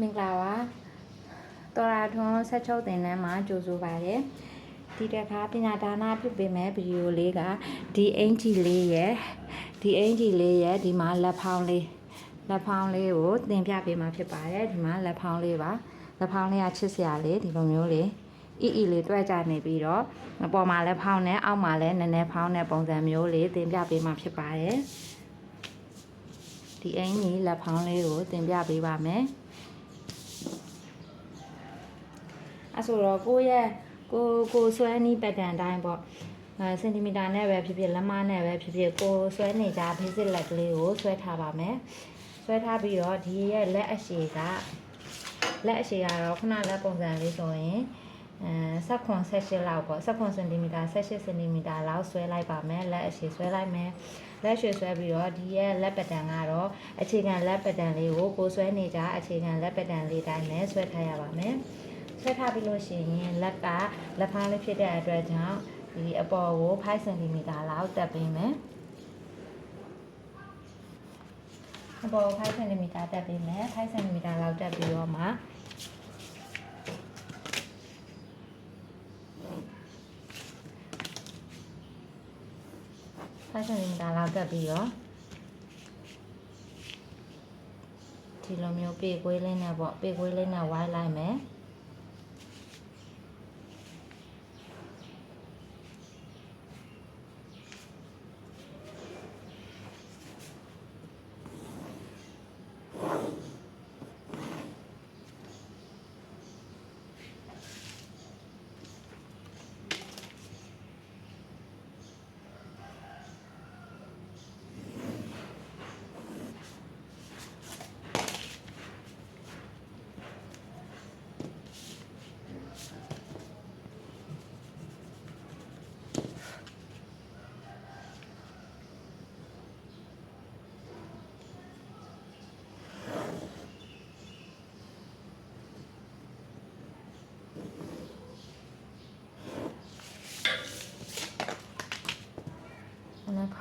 မင်္ဂလာပါတော်ရာထွန်းဆက်ချုပ်တင်တန်းမှာကြိုဆိုပါရယ်ဒီတစ်ခါပညာဒါနပြုပေးမယ်ဗီဒီယိုလေးကဒီအင်ဂျီလေးရဲ့ဒီအင်ဂျီလေးရဲ့ဒီမှာလက်ဖောင်းလေးလက်ဖောင်းလေးကိုတင်ပြပေးမှာဖြစ်ပါတယ်ဒီမှာလက်ဖောင်းလေးပါလက်ဖောင်းလေးကချစ်စရာလေးဒီလိုမျိုးလေးအီအီလေးတွဲကြနေပြီးတော့အပေါ်မှာလည်းဖောင်းနဲ့အောက်မှာလည်းနည်းနည်းဖောင်းတဲ့ပုံစံမျိုးလေးတင်ပြပေးမှာဖြစ်ပါတယ်ဒီအင်ကြီးလက်ဖောင်းလေးကိုတင်ပြပေးပါမယ် အဲ့ဆိုတော့ကိုယ့်ရဲ့ကိုကိုဆွဲနီးပတ်တန်တိုင်းပေါ့အဲစင်တီမီတာနဲ့ပဲဖြစ်ဖြစ်လက်မနဲ့ပဲဖြစ်ဖြစ်ကိုဆွဲနေကြ basic လက်ကလေးကိုဆွဲထားပါမယ်ဆွဲထားပြီးတော့ဒီရဲ့လက်အရှည်ကလက်အရှည်ကတော့ခုနလက်ပုံစံလေးဆိုရင်အဲဆက်ခွန်16လောက်ပေါ့ဆက်ခွန်စင်တီမီတာ18စင်တီမီတာလောက်ဆွဲလိုက်ပါမယ်လက်အရှည်ဆွဲလိုက်မယ်လက်ရှည်ဆွဲပြီးတော့ဒီရဲ့လက်ပတန်ကတော့အခြေခံလက်ပတန်လေးကိုကိုဆွဲနေကြအခြေခံလက်ပတန်လေးတိုင်းနဲ့ဆွဲထားရပါမယ် ဆွဲထားပြီးလို့ရှိရင်လက်ကလက်ဖားလေးဖြစ်တဲ့အတွက်ကြောင့်ဒီအပေါ်ကို5 cm လောက်တက်ပေးမယ်အပေါ်ကို5 cm တက်ပေးမယ်5 cm လောက်တက်ပြီးတော့မှ5 cm လောက်တက်ပြီးတော့ဒီလိုမျိုးပေကွေးလေးနဲ့ပေါ့ပေကွေးလေးနဲ့ဝိုင်းလိုက်မယ်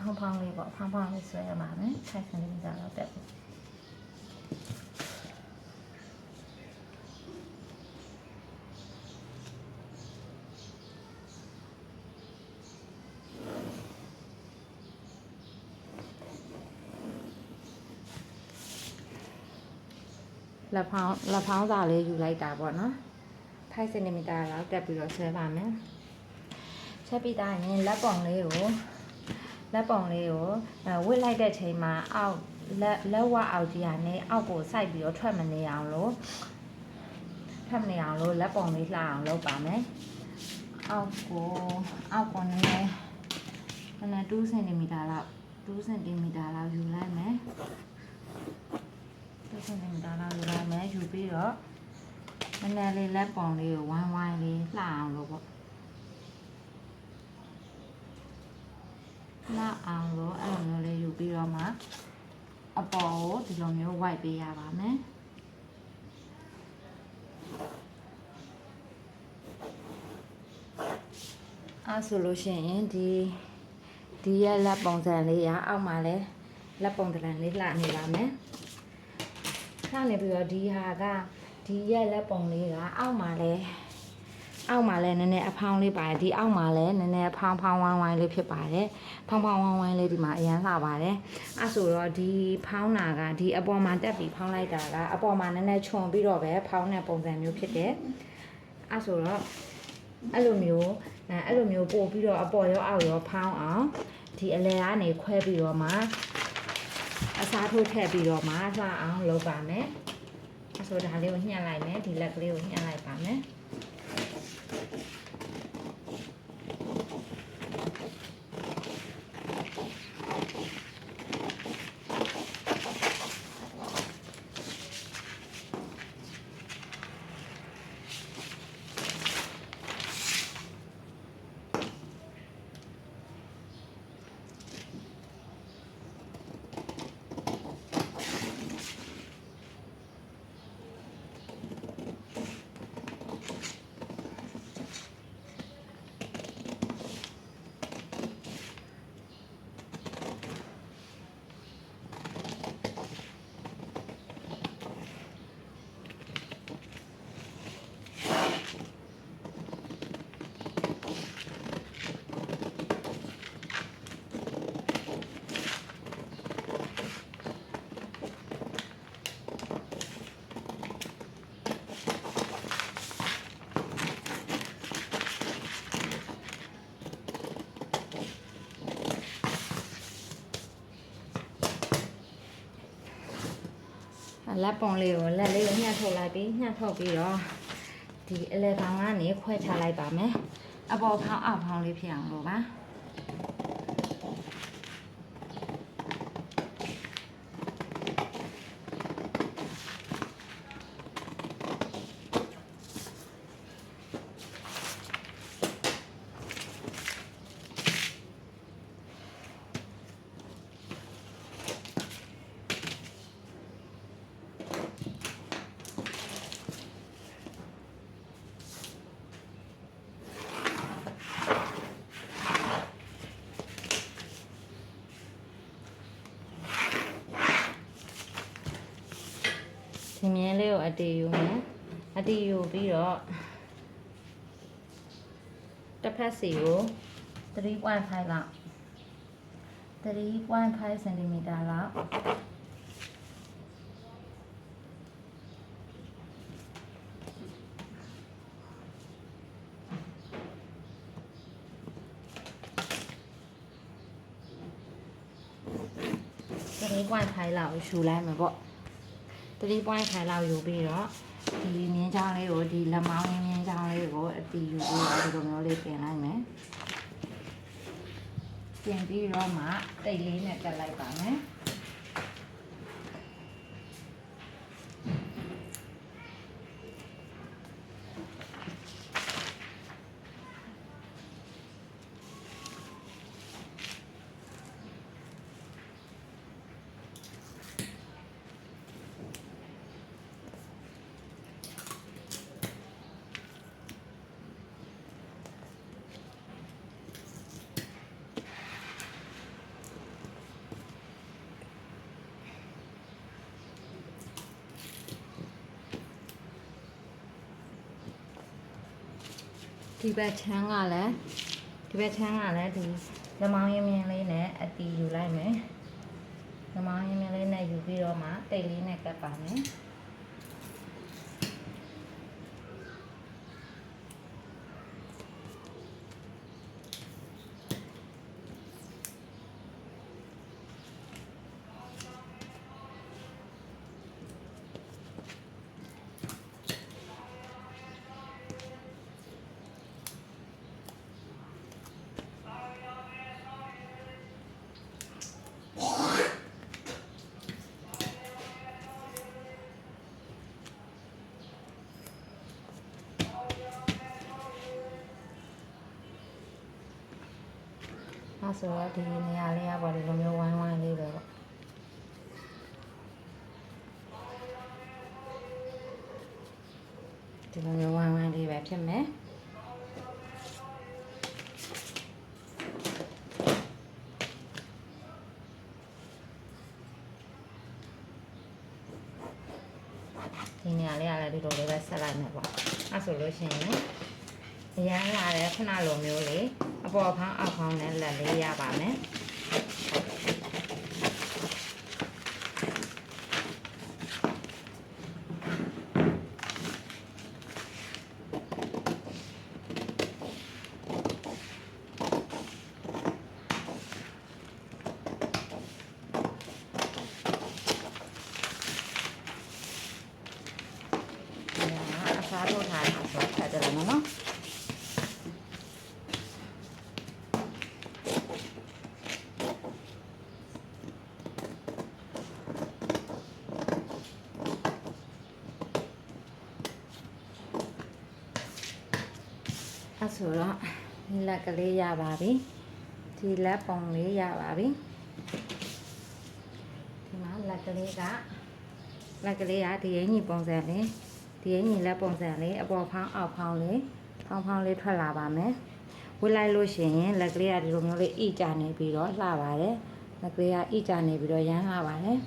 အဲ့ဒါဖောင်းဖောင်းလေးပေါ့ဖောင်းဖောင်းလေးဆွဲရပါမယ်5 cm လောက်တက်ပြီလက်ဖောင်းလက်ဖောင်းစာလေးယူလိုက်တာပေါ့နော်5 cm လောက်တက်ပြီးတော့ဆွဲပါမယ်ချက်ပြီးသားရင်လက်ပုံလေးကို လက်ပုံလေးကိုအဲဝစ်လိုက်တဲ့ချိန်မှာအောက်လက်လက်ဝအောက်ကြီးကနေအောက်ကိုစိုက်ပြီးတော့ထွက်မနေအောင်လို့ထွက်မနေအောင်လို့လက်ပုံလေးလှအောင်လုပ်ပါမယ်အောက်ကိုအောက်ကိုနည်းနည်းနည်းနည်း2 cm လောက်2 cm လောက်ယူလိုက်မယ်2 cm လောက်ယူလိုက်မယ်ယူပြီးတော့နည်းနည်းလေးလက်ပုံလေးကိုဝိုင်းဝိုင်းလေးလှအောင်လို့ပေါ့ လှအောင်လို့အဲ့လိုမျိုးလေးယူပြီးတော့မှအပေါ်ကိုဒီလိုမျိုး white ပေးရပါမယ်အဲ့ဆိုလို့ရှိရင်ဒီဒီရဲ့လက်ပုံစံလေးရအောက်မှာလဲလက်ပုံစံလေးလှနေပါမယ်လှနေပြီးတော့ဒီဟာကဒီရဲ့လက်ပုံလေးကအောက်မှာလဲ အောက်မှာလည်းနည်းနည်းအဖောင်းလေးပါတယ်ဒီအောက်မှာလည်းနည်းနည်းဖောင်းဖောင်းဝိုင်းဝိုင်းလေးဖြစ်ပါတယ်ဖောင်းဖောင်းဝိုင်းဝိုင်းလေးဒီမှာအရန်လှပါတယ်အဲဆိုတော့ဒီဖောင်းတာကဒီအပေါ်မှာတက်ပြီးဖောင်းလိုက်တာကအပေါ်မှာနည်းနည်းခြုံပြီးတော့ပဲဖောင်းတဲ့ပုံစံမျိုးဖြစ်တယ်အဲဆိုတော့အဲ့လိုမျိုးအဲအဲ့လိုမျိုးပို့ပြီးတော့အပေါ်ရောအောက်ရောဖောင်းအောင်ဒီအလဲကနေခွဲပြီးတော့မှအစားထိုးထည့်ပြီးတော့မှလှအောင်လုပ်ပါမယ်အဲဆိုဒါလေးကိုညှက်လိုက်မယ်ဒီလက်ကလေးကိုညှက်လိုက်ပါမယ် Thank you. လက်ပုံလေးကိုလက်လေးကိုညှက်ထုတ်လိုက်ပြီးညှက်ထုတ်ပြီးတော့ဒီအလဲကောင်ကနေခွဲချလိုက်ပါမယ်အပေါ်ဖောင်းအောက်ဖောင်းလေးဖြစ်အောင်လို့ပါ ဒီမြင်းလေးကိုအတီးယူမယ်အတီးယူပြီးတော့တစ်ဖက်စီကို3.5လောက်3.5 cm လောက်3.5လောက်ယူလိုက်မှာပေါ့ 3 point ခိုင်လောက်ယူပြီးတော့ဒီမြင်းချောင်းလေးကိုဒီလက်မောင်းရင်းမြင်းချောင်းလေးကိုအတီးယူပြီးတော့ဒီလိုမျိုးလေးပြင်လိုက်မယ်ပြင်ပြီးတော့မှတိတ်လေးနဲ့တက်လိုက်ပါမယ် ဒီဘက်ချမ်းကလည်းဒီဘက်ချမ်းကလည်းဒီလက်မောင်းရင်းမြင်းလေးနဲ့အတီးယူလိုက်မယ်လက်မောင်းရင်းမြင်းလေးနဲ့ယူပြီးတော့မှတိတ်လေးနဲ့ကပ်ပါမယ် အဲဆိုတော့ဒီနေရာလေးကပေါ့ဒီလိုမျိုးဝိုင်းဝိုင်းလေးပဲပေါ့ဒီလိုမျိုးဝိုင်းဝိုင်းလေးပဲဖြစ်မယ်ဒီနေရာလေးကလည်းဒီလိုလေးပဲဆက်လိုက်မယ်ပေါ့အဲဆိုလို့ရှိရင် အရန်လာတဲ့ခုနလိုမျိုးလေးအပေါ်ဖောင်းအောက်ဖောင်းနဲ့လက်လေးရပါမယ်ဒီကအစားထိုးထားတာဆိုဖတ်ကြတယ်နော် အဲ့ ဆိုတော့ဒီလက်ကလေးရပါပြီဒီလက်ပုံလေးရပါပြီဒီမှာလက်ကလေးကလက်ကလေးကဒီရင်းကြီးပုံစံလေးဒီရင်းကြီးလက်ပုံစံလေးအပေါ်ဖောင်းအောက်ဖောင်းလေးဖောင်းဖောင်းလေးထွက်လာပါမယ်ဝစ်လိုက်လို့ရှိရင်လက်ကလေးကဒီလိုမျိုးလေးဣကြနေပြီးတော့လှပါတယ်လက်ကလေးကဣကြနေပြီးတော့ရမ်းလှပါတယ်